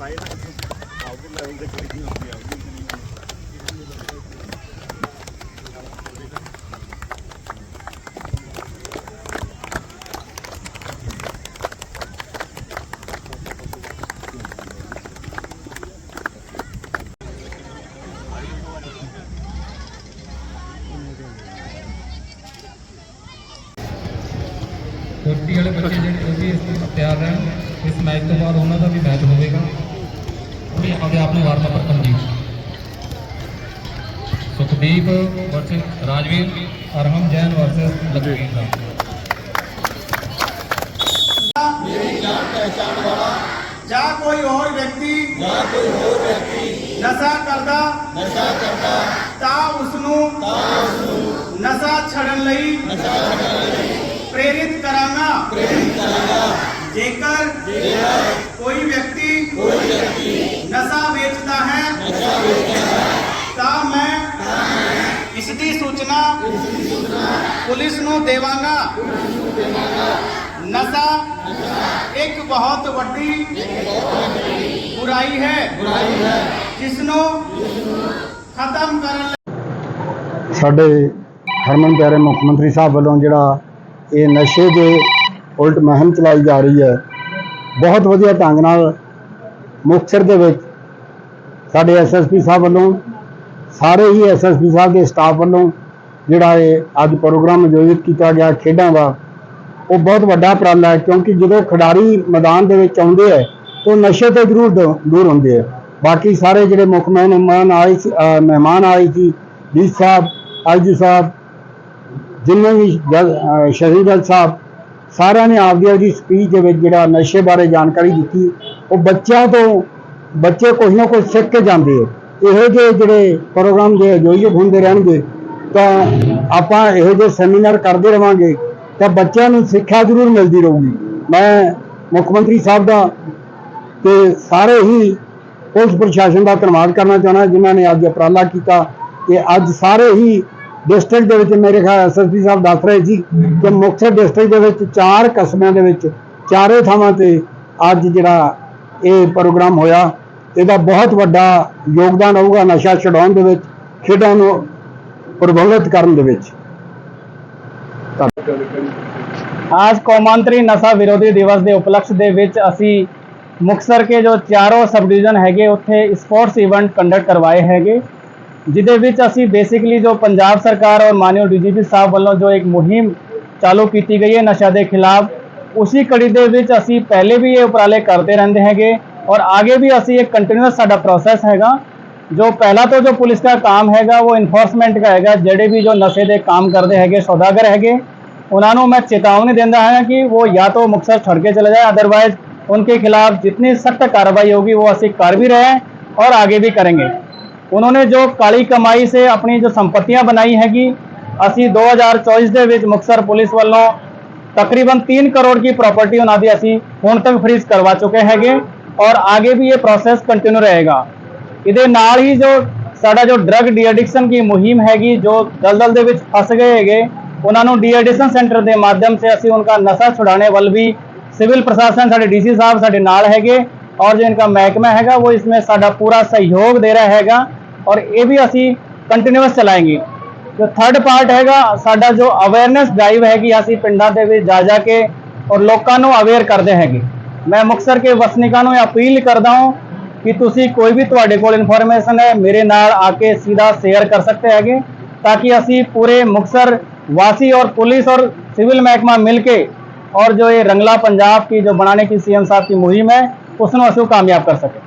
ਆਏ ਨਾ ਆਪਦੇ ਲੈਵਲ ਤੇ ਕਰੀ ਹੁੰਦੀ ਆ ਕੁਸ਼ਤੀ ਵਾਲੇ ਬੱਚੇ ਜਿਹੜੇ ਉਹ ਵੀ ਇਸ ਤੋਂ ਤਿਆਰ ਰਹਿਣ ਇਸ ਮੈਚ ਤੋਂ ਬਾਅਦ ਉਹਨਾਂ ਦਾ ਵੀ ਮੈਚ ਹੋਵੇਗਾ पुढे यामध्ये आपली वार्ता प्रथम घेऊ सुखदीप वर्सेस राजवीर अरहम जैन वर्सेस लक्ष्मींद्र जा कोई और व्यक्ति जा कोई और व्यक्ति। नशा करदा नशा करदा। ता उसनु ता उसनु। नशा छड़न लई नशा छड़न लई। प्रेरित करांगा। प्रेरित करांगा। जेकर जेकर कोई व्यक्ति ਕੋਈ ਵਿਅਕਤੀ ਨਸ਼ਾ ਵੇਚਦਾ ਹੈ। ਨਸ਼ਾ ਵੇਚਦਾ ਹੈ ਤਾਂ ਮੈਂ ਤਾਂ ਮੈਂ ਇਸ ਦੀ ਸੂਚਨਾ ਇਸ ਦੀ ਸੂਚਨਾ ਪੁਲਿਸ ਨੂੰ ਦੇਵਾਂਗਾ। ਪੁਲਿਸ ਨੂੰ ਦੇਵਾਂਗਾ ਨਸ਼ਾ ਇੱਕ ਬਹੁਤ ਵੱਡੀ ਬੁਰਾਈ ਹੈ ਬੁਰਾਈ ਹੈ ਜਿਸ ਨੂੰ ਖਤਮ ਕਰਨ ਸਾਡੇ ਹਰਮਨ ਪਿਆਰੇ ਮੁੱਖ ਮੰਤਰੀ ਸਾਹਿਬ ਵੱਲੋਂ ਜਿਹੜਾ ਇਹ ਨਸ਼ੇ ਦੇ ਉਲਟ ਮੁਹਿੰਮ ਚਲਾਈ ਜਾ ਰਹੀ ਹੈ, ਬਹੁਤ ਵਧੀਆ ਢੰਗ ਨਾਲ ਮੁਕਤਸਰ ਦੇ ਵਿੱਚ ਸਾਡੇ ਐਸਐਸਪੀ ਸਾਹਿਬ ਵੱਲੋਂ, ਸਾਰੇ ਹੀ ਐਸਐਸਪੀ ਸਾਹਿਬ ਦੇ ਸਟਾਫ ਵੱਲੋਂ ਜਿਹੜਾ ਇਹ ਅੱਜ ਪ੍ਰੋਗਰਾਮ ਆਯੋਜਿਤ ਕੀਤਾ ਗਿਆ ਖੇਡਾਂ ਦਾ, ਉਹ ਬਹੁਤ ਵੱਡਾ ਉਪਰਾਲਾ ਹੈ ਕਿਉਂਕਿ ਜਦੋਂ ਖਿਡਾਰੀ ਮੈਦਾਨ ਦੇ ਵਿੱਚ ਆਉਂਦੇ ਹੈ, ਉਹ ਨਸ਼ੇ ਤੋਂ ਜ਼ਰੂਰ ਦੂ- ਦੂਰ ਹੁੰਦੇ ਹੈ। ਬਾਕੀ ਸਾਰੇ ਜਿਹੜੇ ਮੁੱਖ ਮਹਿਮਾਨ ਆਏ ਸੀ ਮਹਿਮਾਨ ਆਏ ਸੀ ਡੀ ਸਾਹਿਬ ਆਈਜੀ ਸਾਹਿਬ, ਜਿੰਨੇ ਵੀ ਜੱਜ- ਸ਼ਹੀਦ ਸਾਹਿਬ, ਸਾਰਿਆਂ ਨੇ ਆਪਦੀ ਆਪਦੀ ਸਪੀਚ ਦੇ ਵਿੱਚ ਜਿਹੜਾ ਨਸ਼ੇ ਬਾਰੇ ਜਾਣਕਾਰੀ ਦਿੱਤੀ। ਉਹ ਬੱਚਿਆਂ ਤੋਂ ਬੱਚੇ ਕੁਝ ਨਾ ਕੁਝ ਸਿੱਖ ਕੇ ਜਾਂਦੇ ਹੈ ਇਹੋ ਜਿਹੇ ਜਿਹੜੇ ਪ੍ਰੋਗਰਾਮ ਜੇ ਆਯੋਜਿਤ ਹੁੰਦੇ ਰਹਿਣਗੇ, ਤਾਂ ਆਪਾਂ ਇਹੋ ਜਿਹੇ ਸੈਮੀਨਾਰ ਕਰਦੇ ਰਵਾਂਗੇ, ਤਾਂ ਬੱਚਿਆਂ ਨੂੰ ਸਿੱਖਿਆ ਜ਼ਰੂਰ ਮਿਲਦੀ ਰਹੂਗੀ। ਮੈਂ ਮੁੱਖ ਮੰਤਰੀ ਸਾਹਿਬ ਦਾ ਤੇ ਸਾਰੇ ਹੀ ਪੁਲਿਸ ਪ੍ਰਸ਼ਾਸਨ ਦਾ ਧੰਨਵਾਦ ਕਰਨਾ ਚਾਹੁੰਦਾ, ਜਿਨ੍ਹਾਂ ਨੇ ਅੱਜ ਉਪਰਾਲਾ ਕੀਤਾ ਕਿ ਅੱਜ ਸਾਰੇ ਹੀ ਡਿਸਟ੍ਰਿਕਟ ਦੇ ਵਿੱਚ ਮੇਰੇ ਖਿਆਲ ਐਸਐਸਪੀ ਸਾਹਿਬ ਦੱਸ ਰਹੇ ਸੀ ਕਿ ਮੁਕਤਸਰ ਡਿਸਟ੍ਰਿਕਟ ਦੇ ਵਿੱਚ ਚਾਰ ਕਸਬਿਆਂ ਦੇ ਵਿੱਚ ਚਾਰੇ ਥਾਵਾਂ ਤੇ ਅੱਜ ਜਿਹੜਾ ਇਹ ਪ੍ਰੋਗਰਾਮ ਹੋਇਆ। ਇਹਦਾ ਬਹੁਤ ਵੱਡਾ ਯੋਗਦਾਨ ਆਊਗਾ ਨਸ਼ਾ ਛਡਾਉਣ ਦੇ ਵਿੱਚ, ਖੇਡਾਂ ਨੂੰ ਪ੍ਰਬੰਧਿਤ ਕਰਨ ਦੇ ਵਿੱਚ। आज ਕੌਮਾਂਤਰੀ ਨਸ਼ਾ ਵਿਰੋਧੀ ਦਿਵਸ ਦੇ ਉਪਲਕਸ਼ ਦੇ ਵਿੱਚ ਅਸੀਂ ਮੁਕਤਸਰ ਕੇ ਜੋ ਚਾਰੋਂ ਸਬ ਡਿਵੀਜ਼ਨ ਹੈਗੇ, ਉੱਥੇ ਸਪੋਰਟਸ ਇਵੈਂਟ ਕੰਡਕਟ ਕਰਵਾਏ ਹੈਗੇ। ਜਿਹਦੇ ਵਿੱਚ ਅਸੀਂ ਬੇਸਿਕਲੀ ਜੋ ਪੰਜਾਬ ਸਰਕਾਰ ਔਰ ਮਾਨਯੋਗ ਡੀਜੀਪੀ ਸਾਹਿਬ ਵੱਲੋਂ ਜੋ ਇੱਕ ਮੁਹਿੰਮ ਚਾਲੂ ਕੀਤੀ ਗਈ ਹੈ ਨਸ਼ਾ ਦੇ ਖਿਲਾਫ उसी कड़ी के असी पहले भी ये उपराले करते रहते हैं और आगे भी असी एक कंटिन्यूस सा प्रोसैस है जो पहला तो जो पुलिस का काम है वो इनफोर्समेंट का है जोड़े भी जो नशे के काम करते हैं सौदागर है उन्होंने मैं चेतावनी देता है कि वो या तो मुक्सर छोड़ के चले जाए अदरवाइज़ उनके खिलाफ जितनी सख्त कार्रवाई होगी, वो असी कर भी रहे हैं और आगे भी करेंगे। उन्होंने जो काली कमाई से अपनी जो संपत्तियाँ बनाई हैगी, असी दो हज़ार चौबीस के मुक्सर पुलिस वालों तकरीबन तीन करोड़ की प्रॉपर्टी उन्हों की असी हूँ तक फ्रीज करवा चुके हैं और आगे भी ये प्रोसैस कंटिन्यू रहेगा। ये ही जो सा जो ड्रग डीएडिक्शन की मुहिम हैगी, जो दल के फस गए है उन्होंने डीएडिक्शन सेंटर के माध्यम से असी उनका नशा छुड़ाने वाल भी सिविल प्रशासन साढ़े डी सी साहब साढ़े नाल है और जो इनका महकमा है वो इसमें साढ़ा पूरा सहयोग दे रहा है और ये भी असी कंटिन्यूस चलाएँगे। ਜੋ ਥਰਡ ਪਾਰਟ ਹੈਗਾ ਸਾਡਾ ਜੋ ਅਵੇਅਰਨੈਸ ਡਰਾਈਵ ਹੈਗੀ ਅਸੀਂ ਪਿੰਡਾਂ ਦੇ ਵਿੱਚ ਜਾ ਜਾ ਕੇ ਔਰ ਲੋਕਾਂ ਨੂੰ ਅਵੇਅਰ ਕਰਦੇ ਹੈਗੇ ਮੈਂ ਮੁਕਤਸਰ ਕੇ ਵਸਨੀਕਾਂ ਨੂੰ ਇਹ ਅਪੀਲ ਕਰਦਾ ਹਾਂ ਕਿ ਤੁਸੀਂ ਕੋਈ ਵੀ ਤੁਹਾਡੇ ਕੋਲ ਇਨਫੋਰਮੇਸ਼ਨ ਹੈ ਮੇਰੇ ਨਾਲ ਆ ਕੇ सीधा शेयर कर सकते हैगे ताकि ਅਸੀਂ ਪੂਰੇ ਮੁਕਤਸਰ वासी और पुलिस और सिविल महकमा मिलके और जो ये रंगला पंजाब की जो बनाने की सीएम साहब की मुहिम है उसमें असू कामयाब कर सके